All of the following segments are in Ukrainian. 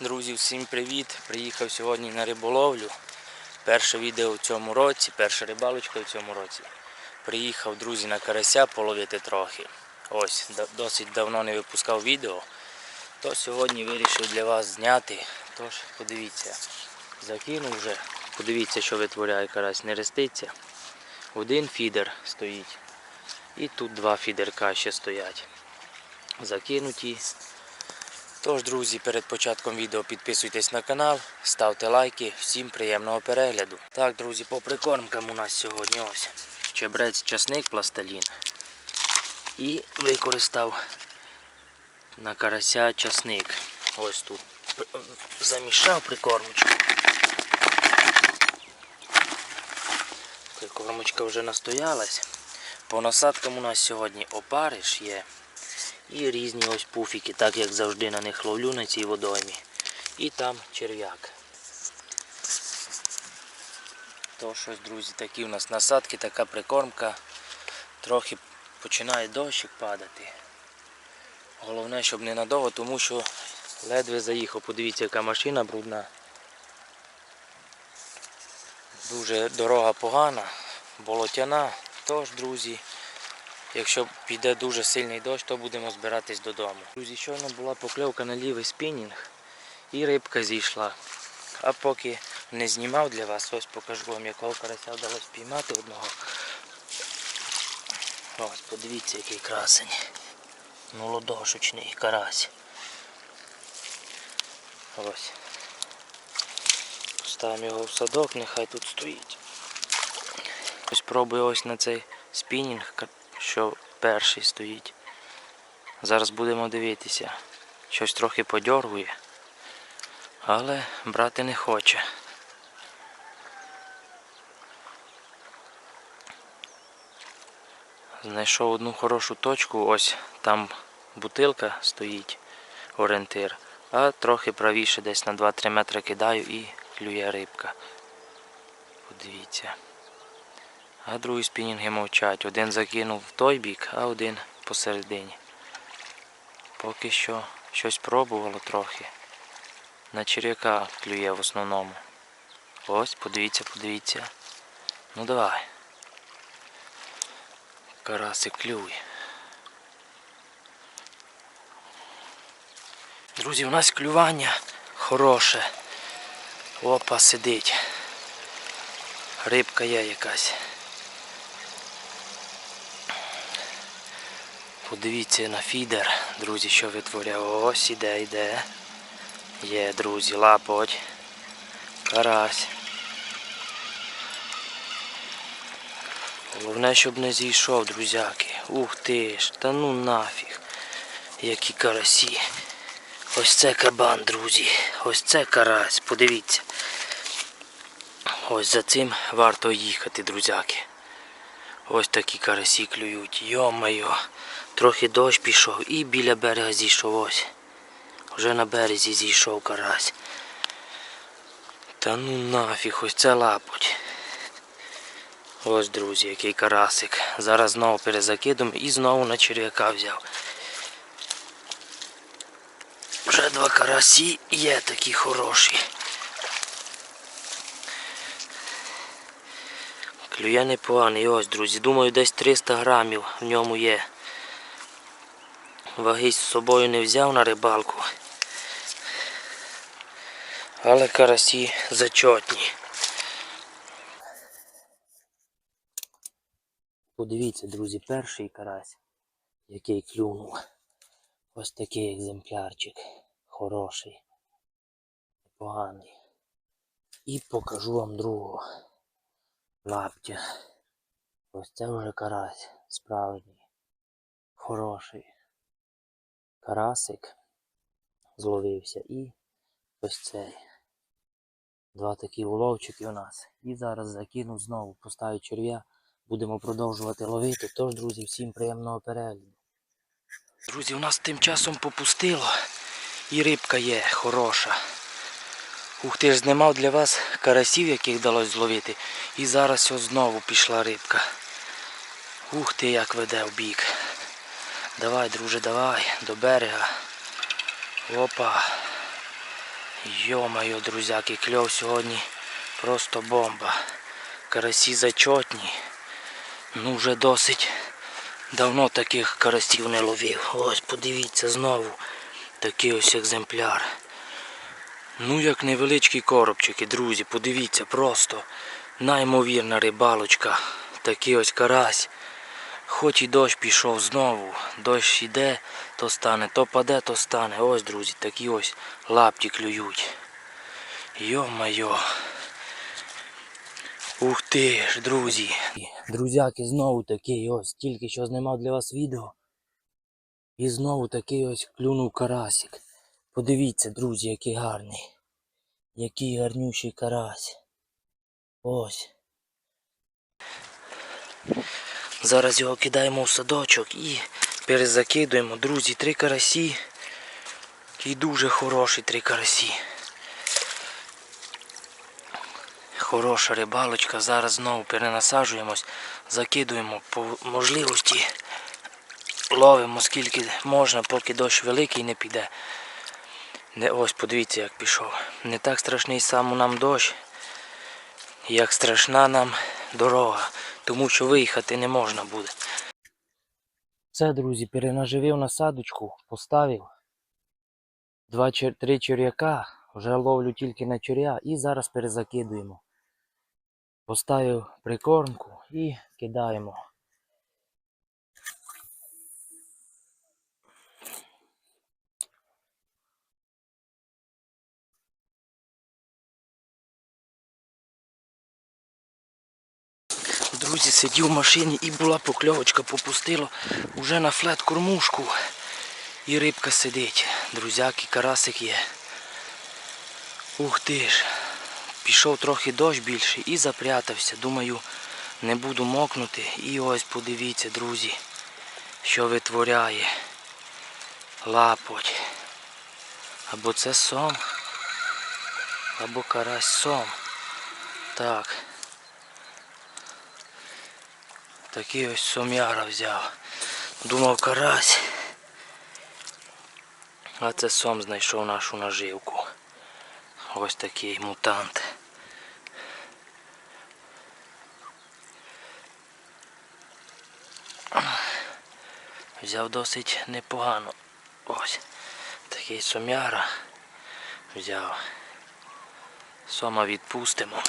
Друзі, всім привіт! Приїхав сьогодні на риболовлю. Перше відео в цьому році, перша рибалочка в цьому році. Приїхав, друзі, на карася половити трохи. Ось, досить давно не випускав відео. То сьогодні вирішив для вас зняти. Тож, подивіться, закинув вже. Подивіться, що витворяє карась, не реститься. Один фідер стоїть. І тут два фідерка ще стоять. Закинуті. Тож, друзі, перед початком відео підписуйтесь на канал, ставте лайки, всім приємного перегляду. Так, друзі, по прикормкам у нас сьогодні ось чебрець, часник, пластилін. І використав на карася часник. Ось тут замішав прикормочку. Прикормочка вже настоялась. По насадкам у нас сьогодні опариш є. І різні ось пуфіки, так як завжди на них ловлю на цій водоймі. І там черв'як. То щось, друзі, такі у нас насадки, така прикормка. Трохи починає дощик падати. Головне, щоб не надовго, тому що ледве заїхав. Подивіться, яка машина брудна. Дуже дорога погана, болотяна. Тож, друзі, Якщо піде дуже сильний дощ, то будемо збиратись додому. Друзі, щойно була покльовка на лівий спінінг і рибка зійшла. А поки не знімав для вас, ось покажу вам, якого карася вдалося піймати одного. Ось, подивіться, який красень. Молодошучний карась. Ось. Поставимо його в садок, нехай тут стоїть. Ось пробую ось на цей спінінг, що перший стоїть. Зараз будемо дивитися. Щось трохи подьоргує, але брати не хоче. Знайшов одну хорошу точку, ось там бутилка стоїть, орієнтир, а трохи правіше, десь на 2-3 метри кидаю і клює рибка. Подивіться. А другі спінінги мовчать. Один закинув в той бік, а один посередині. Поки що щось пробувало трохи. На черв'яка клює в основному. Ось, подивіться, подивіться. Ну давай. Карасик клює. Друзі, у нас клювання хороше. Опа, сидить. Рибка є якась. Подивіться на фідер, друзі, що витворяв. Ось іде, йде. Є, друзі, лапоть. Карась. Головне, щоб не зійшов, друзяки. Ух ти ж, та ну нафіг. Які карасі. Ось це кабан, друзі. Ось це карась, подивіться. Ось за цим варто їхати, друзяки. Ось такі карасі клюють. Йо-моє. Трохи дощ пішов і біля берега зійшов ось. Вже на березі зійшов карась. Та ну нафіг, ось це лапоть. Ось, друзі, який карасик. Зараз знову перезакидом і знову на черв'яка взяв. Вже два карасі є такі хороші. Клює непоганий, ось, друзі. Думаю, десь 300 грамів в ньому є. Ваги з собою не взяв на рибалку. Але карасі зачотні. Подивіться, друзі, перший карась, який клюнув. Ось такий екземплярчик. Хороший. Непоганий. І покажу вам другого лаптя. Ось це вже карась справжній. Хороший. Карасик зловився і ось цей. Два такі уловчики у нас. І зараз закину знову, поставлю черв'я. Будемо продовжувати ловити. Тож, друзі, всім приємного перегляду. Друзі, у нас тим часом попустило. І рибка є хороша. Ух ти ж знімав для вас карасів, яких вдалося зловити. І зараз ось знову пішла рибка. Ух ти, як веде в бік. Давай, друже, давай, до берега. Опа. Йо-моє, друзяки, кльов сьогодні просто бомба. Карасі зачотні. Ну вже досить давно таких карасів не ловив. Ось подивіться знову. Такий ось екземпляр. Ну як невеличкі коробчики, друзі, подивіться, просто наймовірна рибалочка. Такий ось карась. Хоч і дощ пішов знову, дощ іде, то стане, то паде, то стане. Ось, друзі, такі ось лапті клюють. Йо-майо. Ух ти ж, друзі. Друзяки, знову такий ось, тільки що знімав для вас відео. І знову такий ось клюнув карасик. Подивіться, друзі, який гарний. Який гарнющий карась. Ось. Зараз його кидаємо в садочок і перезакидуємо. Друзі, три карасі. І дуже хороші три карасі. Хороша рибалочка. Зараз знову перенасаджуємось, закидуємо по можливості. Ловимо скільки можна, поки дощ великий не піде. Не, ось подивіться, як пішов. Не так страшний сам нам дощ, як страшна нам дорога, тому що виїхати не можна буде. Це, друзі, перенаживив насадочку, поставив. Два три черв'яка, вже ловлю тільки на черв'я і зараз перезакидуємо. Поставив прикормку і кидаємо. Друзі, сидів в машині і була покльовочка, попустило уже на флет кормушку. І рибка сидить. Друзяки, карасик є. Ух ти ж. Пішов трохи дощ більше і запрятався. Думаю, не буду мокнути. І ось подивіться, друзі, що витворяє. Лапоть. Або це сом, або карась сом. Так. Такий ось сом'яра взяв. Думав карась. А це сом знайшов нашу наживку. Ось такий мутант. Взяв досить непогано. Ось. Такий сом'яра. Взяв. Сома відпустимо.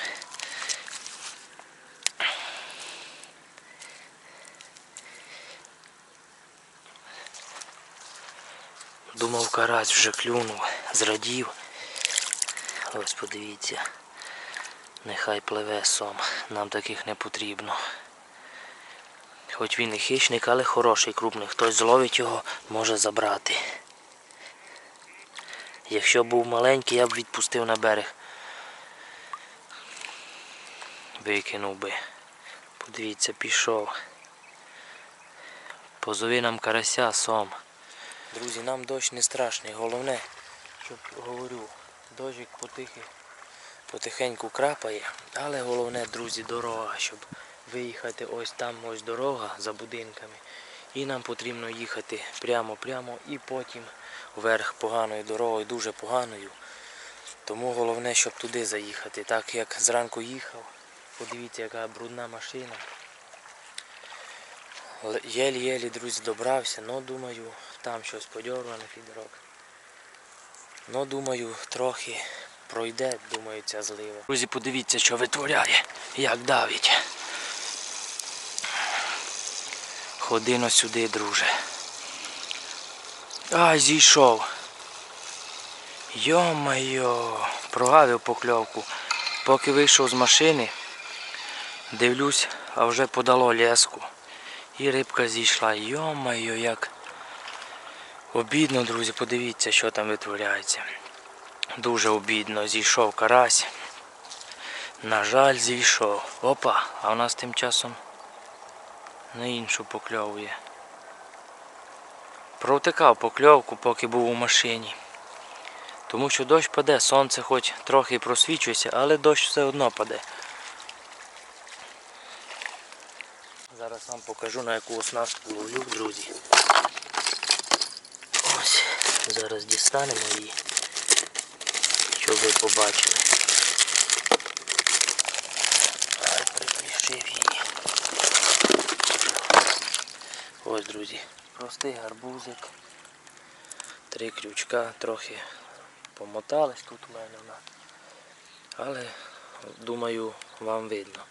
Думав, карась вже клюнув, зрадів. Ось подивіться. Нехай пливе сом. Нам таких не потрібно. Хоч він і хищник, але хороший крупний. Хтось зловить його, може забрати. Якщо був маленький, я б відпустив на берег. Викинув би. Подивіться, пішов. Позови нам карася сом. Друзі, нам дощ не страшний. Головне, щоб говорю, дощик потихи, потихеньку крапає, але головне, друзі, дорога, щоб виїхати ось там ось дорога за будинками. І нам потрібно їхати прямо-прямо і потім вверх поганою дорогою, дуже поганою. Тому головне, щоб туди заїхати. Так як зранку їхав, подивіться, яка брудна машина. Єлі-єлі, друзі, добрався, ну думаю, там щось подьорване фідерок. Ну, думаю, трохи пройде, думаю, ця злива. Друзі, подивіться, що витворяє, як давить. Ходи но сюди, друже. Ай, зійшов. Йо-майо, прогавив покльовку. Поки вийшов з машини, дивлюсь, а вже подало леску. І рибка зійшла. Йо-майо, як обідно, друзі, подивіться, що там витворяється. Дуже обідно. Зійшов карась. На жаль, зійшов. Опа, а у нас тим часом на іншу покльовує. Провтикав покльовку, поки був у машині. Тому що дощ паде, сонце хоч трохи просвічується, але дощ все одно паде. Зараз вам покажу на яку оснастку ловлю, друзі. Ось, зараз дістанемо її. щоб ви побачили. Ось, друзі, простий гарбузик. Три крючка, трохи помотались тут у мене вона. Але думаю, вам видно.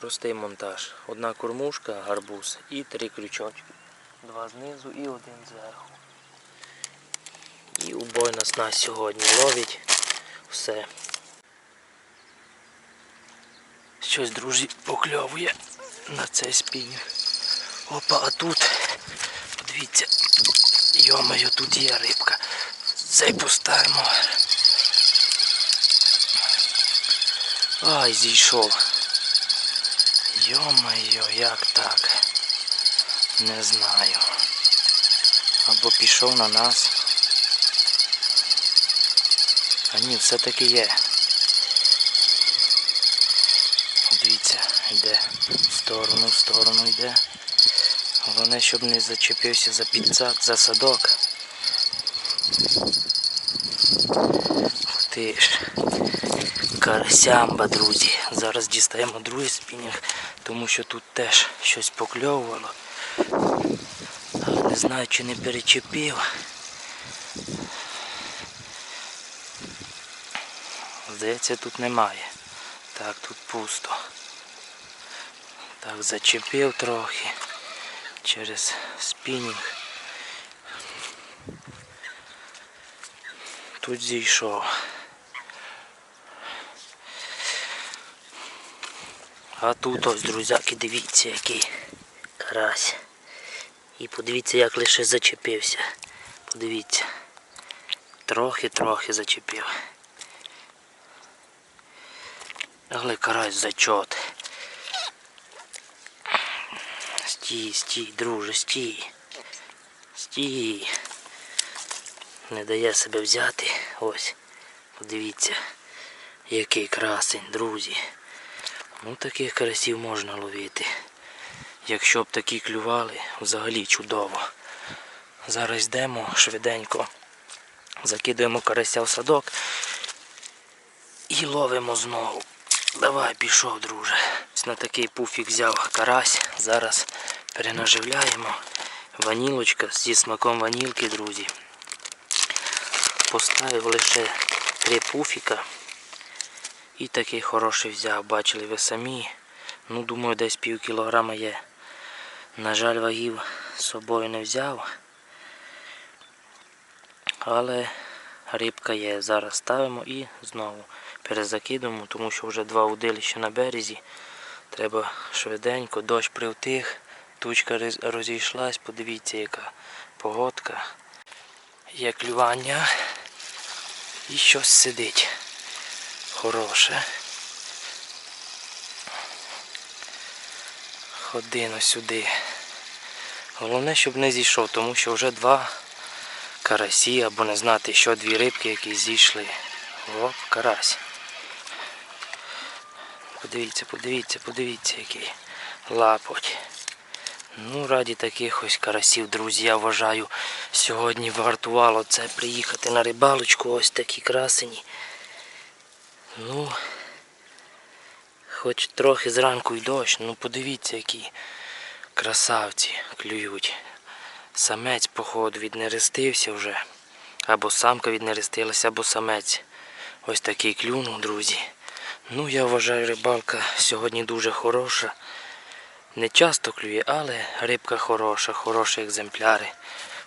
Простий монтаж. Одна кормушка, гарбуз і три крючочки. Два знизу і один зверху. І убойна снасть сьогодні ловить все. Щось, друзі, покльовує на цей спінінг. Опа, а тут, подивіться, йомаю, тут є рибка. Цей поставимо. Ай, зійшов. Як так? Не знаю. Або пішов на нас. А ні, все-таки є. Дивіться, йде в сторону, в сторону йде. Головне, щоб не зачепився за підсак, за садок. Ти ж. Карасямба, друзі. Зараз дістаємо другий спінінг, тому що тут теж щось покльовувало. Не знаю, чи не перечепив. Здається, тут немає. Так, тут пусто. Так, зачепив трохи через спінінг. Тут зійшов. А тут ось, друзяки, дивіться, який карась. І подивіться, як лише зачепився. Подивіться. Трохи-трохи зачепив. Але карась зачот. Стій, стій, друже, стій. Стій. Не дає себе взяти. Ось. Подивіться, який красень, друзі. Ну таких карасів можна ловити. Якщо б такі клювали, взагалі чудово. Зараз йдемо швиденько. Закидуємо карася в садок і ловимо знову. Давай, пішов, друже. На такий пуфік взяв карась. Зараз перенаживляємо. Ванілочка зі смаком ванілки, друзі. Поставив лише три пуфіка. І такий хороший взяв, бачили ви самі. Ну, думаю, десь пів кілограма є. На жаль, вагів з собою не взяв. Але рибка є. Зараз ставимо і знову перезакидуємо, тому що вже два удилища на березі. Треба швиденько, дощ привтих, тучка розійшлась, подивіться, яка погодка. Є клювання і щось сидить. Хороше. Ходино сюди. Головне, щоб не зійшов, тому що вже два карасі, або не знати, що дві рибки, які зійшли. Оп, карась. Подивіться, подивіться, подивіться, який лапоть. Ну, раді таких ось карасів, друзі, я вважаю, сьогодні вартувало це приїхати на рибалочку, ось такі красені. Ну, хоч трохи зранку й дощ, ну подивіться, які красавці клюють. Самець, походу, віднерестився вже. Або самка віднерестилася, або самець. Ось такий клюнув, друзі. Ну, я вважаю, рибалка сьогодні дуже хороша. Не часто клює, але рибка хороша, хороші екземпляри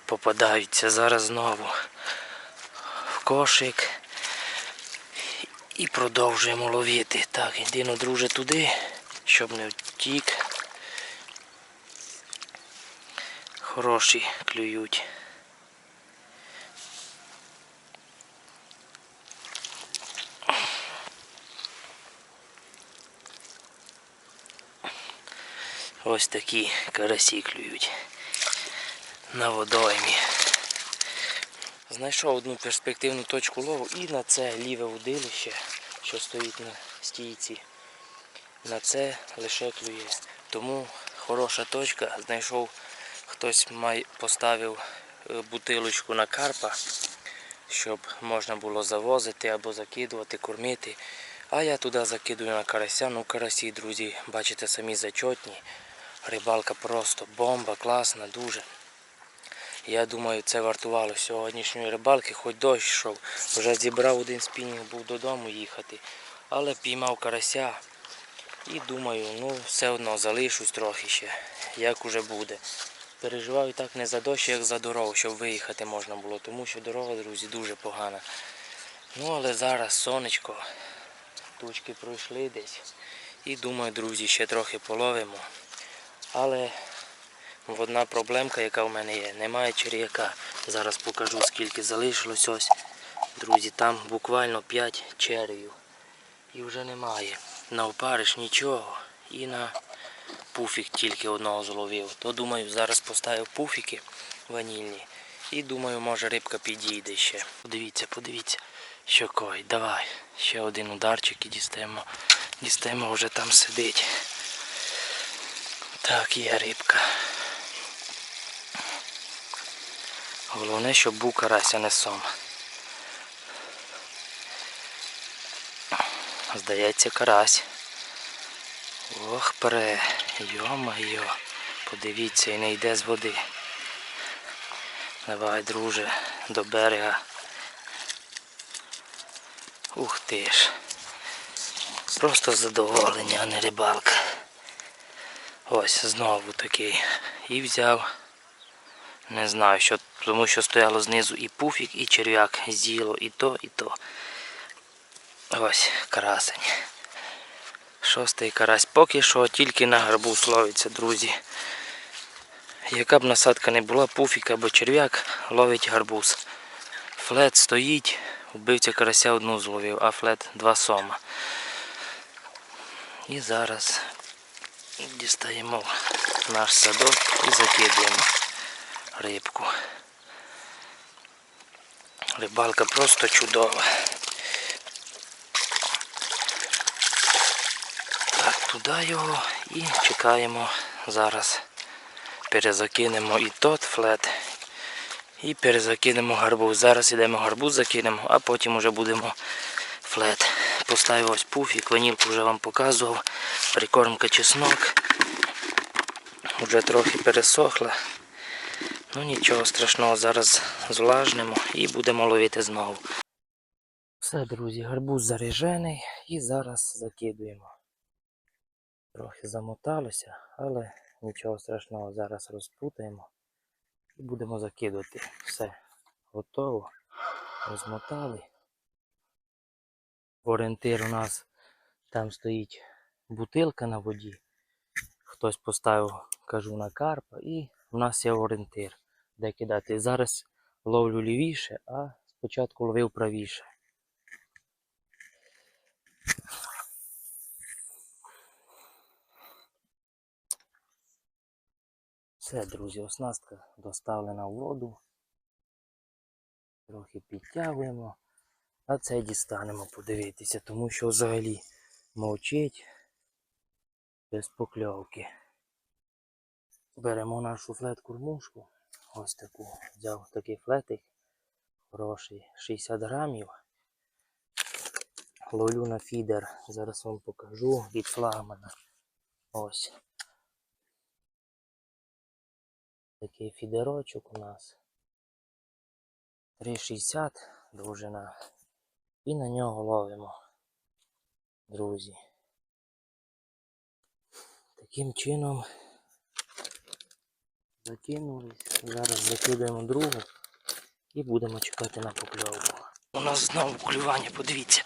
попадаються. Зараз знову в кошик. І продовжуємо ловити. Так, іди, ну, друже, туди, щоб не втік. Хороші клюють. Ось такі карасі клюють на водоймі. Знайшов одну перспективну точку лову і на це ліве удилище, що стоїть на стійці. На це лише клює. Тому хороша точка. Знайшов, хтось поставив е, бутилочку на карпа. щоб можна було завозити або закидувати, кормити. А я туди закидую на карася. Ну, карасі, друзі, бачите, самі зачотні. Рибалка просто бомба, класна, дуже. Я думаю, це вартувало сьогоднішньої рибалки, хоч дощ йшов. Вже зібрав один спінінг, був додому їхати. Але піймав карася. І думаю, ну все одно залишусь трохи ще, як уже буде. Переживаю так не за дощ, як за дорогу, щоб виїхати можна було, тому що дорога, друзі, дуже погана. Ну, але зараз сонечко, тучки пройшли десь. І думаю, друзі, ще трохи половимо. Але одна проблемка, яка в мене є, немає черв'яка. Зараз покажу, скільки залишилось ось. Друзі, там буквально 5 червів. І вже немає. На опариш нічого. І на пуфік тільки одного зловив. То думаю, зараз поставив пуфіки ванільні. І думаю, може рибка підійде ще. Подивіться, подивіться, що кой. Давай. Ще один ударчик і дістаємо. Дістаємо, вже там сидить. Так, є рибка. Головне, щоб був карась, а не сом. Здається, карась. Ох, пре, йо-майо, подивіться і не йде з води. Давай, друже, до берега. Ух ти ж. Просто задоволення, а не рибалка. Ось знову такий. І взяв. Не знаю, що, тому що стояло знизу і пуфік, і черв'як з'їло, і то, і то. Ось красень. Шостий карась. Поки що тільки на гарбу ловиться, друзі. Яка б насадка не була, пуфік або черв'як ловить гарбуз. Флет стоїть, вбивця карася одну зловив, а флет два сома. І зараз дістаємо наш садок і закидуємо рибку. Рибалка просто чудова. Так, туди його і чекаємо зараз. Перезакинемо і тот флет. І перезакинемо гарбуз. Зараз йдемо гарбуз закинемо, а потім вже будемо флет. Поставив ось пуфік, ванілку вже вам показував. Прикормка чеснок. Вже трохи пересохла. Ну нічого страшного, зараз звлажнемо і будемо ловити знову. Все, друзі, гарбуз заряжений і зараз закидуємо. Трохи замоталося, але нічого страшного, зараз розпутаємо і будемо закидувати. Все, готово. Розмотали. Орієнтир у нас там стоїть бутилка на воді. Хтось поставив, кажу, на карпа, і в нас є орієнтир, де кидати. Зараз ловлю лівіше, а спочатку ловив правіше. Все, друзі, оснастка доставлена в воду. Трохи підтягуємо, а це дістанемо подивитися, тому що взагалі мовчить без покльовки. Беремо нашу флет-кормушку. Ось таку. Взяв такий флетик. Хороший 60 грамів. Ловлю на фідер. Зараз вам покажу від флагмана. Ось. Такий фідерочок у нас. 3,60 довжина. І на нього ловимо, друзі. Таким чином закинулись. Зараз закидаємо другу і будемо чекати на покльовку. У нас знову клювання, подивіться.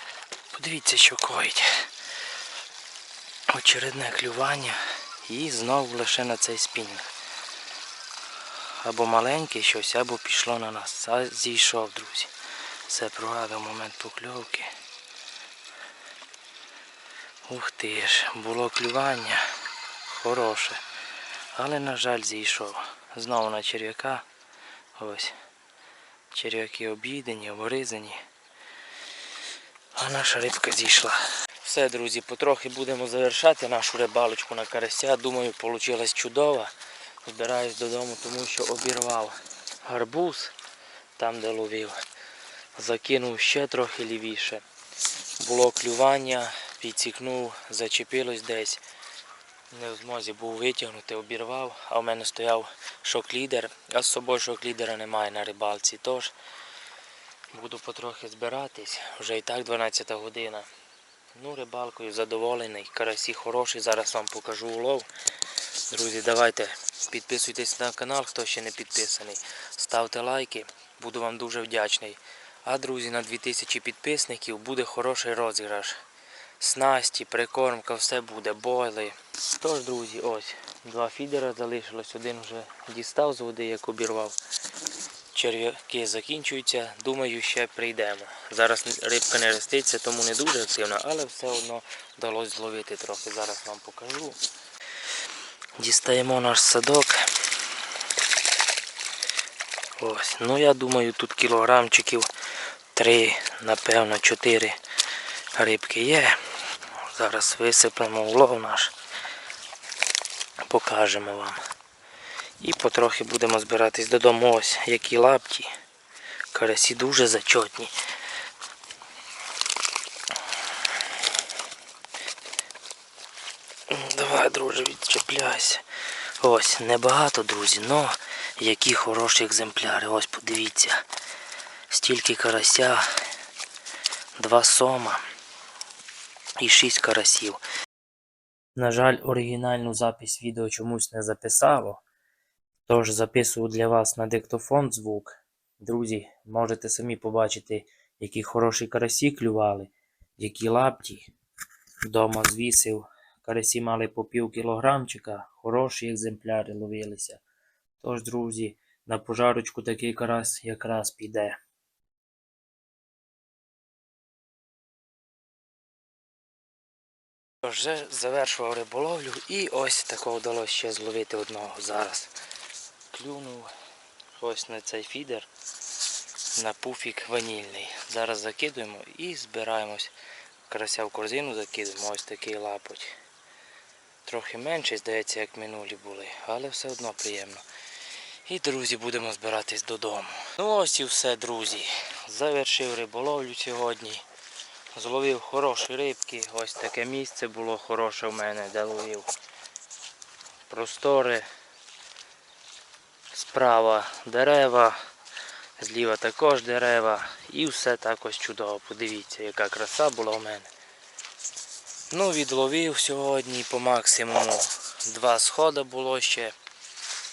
Подивіться, що коїть. Очередне клювання і знову лише на цей спінінг. Або маленьке щось, або пішло на нас. А зійшов, друзі. Все прогадав момент покльовки. Ух ти ж, було клювання. Хороше. Але, на жаль, зійшов. Знову на черв'яка. Ось. Черв'яки об'їдені, обгризані. А наша рибка зійшла. Все, друзі, потрохи будемо завершати нашу рибалочку на карася. Думаю, вийшла чудова. Збираюсь додому, тому що обірвав гарбуз там, де ловив. Закинув ще трохи лівіше. Було клювання, підсікнув, зачепилось десь. Не в змозі був витягнути, обірвав, а в мене стояв шок-лідер, а з собою шок-лідера немає на рибалці. Тож буду потрохи збиратись, вже і так 12 година. Ну, рибалкою задоволений, карасі хороші, зараз вам покажу улов. Друзі, давайте підписуйтесь на канал, хто ще не підписаний. Ставте лайки, буду вам дуже вдячний. А друзі, на 2000 підписників буде хороший розіграш. Снасті, прикормка, все буде, бойли. Тож, друзі, ось, два фідера залишилось, один вже дістав з води, як обірвав. Черв'яки закінчуються, думаю, ще прийдемо. Зараз рибка не роститься, тому не дуже активна, але все одно вдалося зловити трохи. Зараз вам покажу. Дістаємо наш садок. Ось, ну я думаю, тут кілограмчиків 3, напевно, 4 рибки є. Зараз висипемо улов наш. Покажемо вам. І потрохи будемо збиратись додому. Ось які лапті. Карасі дуже зачотні. Давай, друже, відчепляйся. Ось, небагато, друзі, но які хороші екземпляри. Ось подивіться. Стільки карася, два сома і шість карасів. На жаль, оригінальну запись відео чомусь не записало. Тож записую для вас на диктофон звук. Друзі, можете самі побачити, які хороші карасі клювали, які лапті. Вдома звісив. Карасі мали по пів кілограмчика, хороші екземпляри ловилися. Тож, друзі, на пожарочку такий карась якраз піде. Вже завершував риболовлю і ось такого вдалося ще зловити одного зараз. Клюнув ось на цей фідер на пуфік ванільний. Зараз закидуємо і збираємось. Карася в корзину закидуємо, ось такий лапоть. Трохи менший, здається, як минулі були, але все одно приємно. І, друзі, будемо збиратись додому. Ну ось і все, друзі. Завершив риболовлю сьогодні. Зловив хороші рибки. Ось таке місце було хороше в мене, де ловив. Простори. Справа дерева, зліва також дерева. І все також чудово. Подивіться, яка краса була в мене. Ну, відловив сьогодні по максимуму. Два сходи було ще.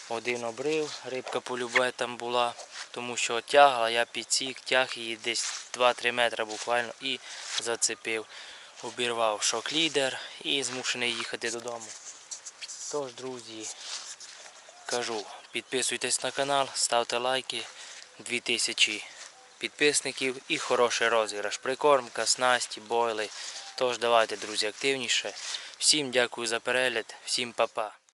Один обрив, рибка полюбе там була, тому що тягла, я підсік, тяг її десь 2-3 метри буквально і зацепив. Обірвав шок-лідер і змушений їхати додому. Тож, друзі, кажу, підписуйтесь на канал, ставте лайки, 2000 підписників і хороший розіграш. Прикормка, снасті, бойли. Тож давайте, друзі, активніше. Всім дякую за перегляд, всім па-па.